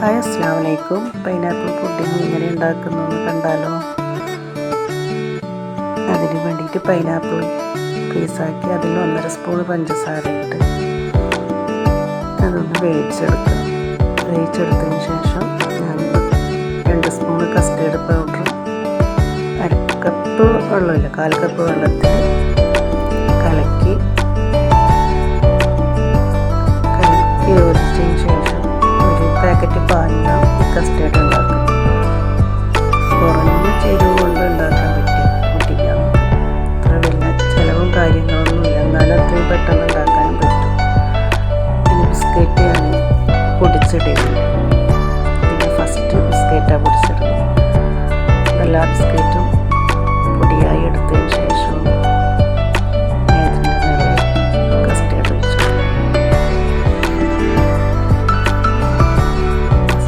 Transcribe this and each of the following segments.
Hi അസ്സാം വലൈക്കും pineapple pudding എങ്ങനെ ഉണ്ടാക്കുന്നു എന്ന് കണ്ടാലോ? അതിന് വേണ്ടിയിട്ട് പൈനാപ്പിൾ പീസാക്കി അതിൽ ഒന്നര സ്പൂൺ പഞ്ചസാര ഇട്ട് അതൊന്ന് വേവിച്ചെടുക്കും. വേവിച്ചെടുത്തതിന് ശേഷം ഞാൻ രണ്ട് സ്പൂൺ കസ്റ്റേർഡ് പൗഡർ അര കപ്പ് വെള്ളമില്ല കാൽ കപ്പ് വെള്ളത്തിൽ കലക്കി പാക്കറ്റ് പാലിലാണ് ഈ കസ്റ്റേർഡ് ഉണ്ടാക്കാം കുറഞ്ഞ ചേരുവ കൊണ്ട് ഉണ്ടാക്കാൻ പറ്റും കുട്ടിക്കാൻ അത്ര വലിയ ചിലവും കാര്യങ്ങളൊന്നുമില്ല എന്നാലും അത്രയും പെട്ടെന്ന് ഉണ്ടാക്കാനും പറ്റും. പിന്നെ ബിസ്ക്കറ്റ് ഞാൻ പൊടിച്ചിടുന്നത് പിന്നെ ഫസ്റ്റ് ബിസ്ക്കറ്റാണ് പൊടിച്ചിടുന്നത്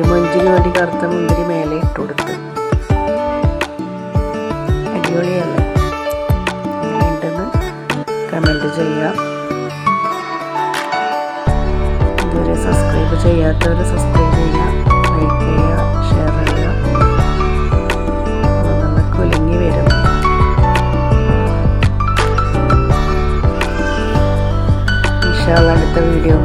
ഒരു മഞ്ചിന് വേണ്ടി കറുത്ത മുന്തിരി മേലെ ഇട്ടുകൊടുത്ത്. കൊടുത്ത് അടിപൊളിയല്ലേ കമന്റ് ചെയ്യാം ഇതുവരെ സബ്സ്ക്രൈബ് ചെയ്യാത്തവർ സബ്സ്ക്രൈബ് ചെയ്യുക ലൈക്ക് ചെയ്യുക ഷെയർ ചെയ്യുക. അടുത്ത വീഡിയോ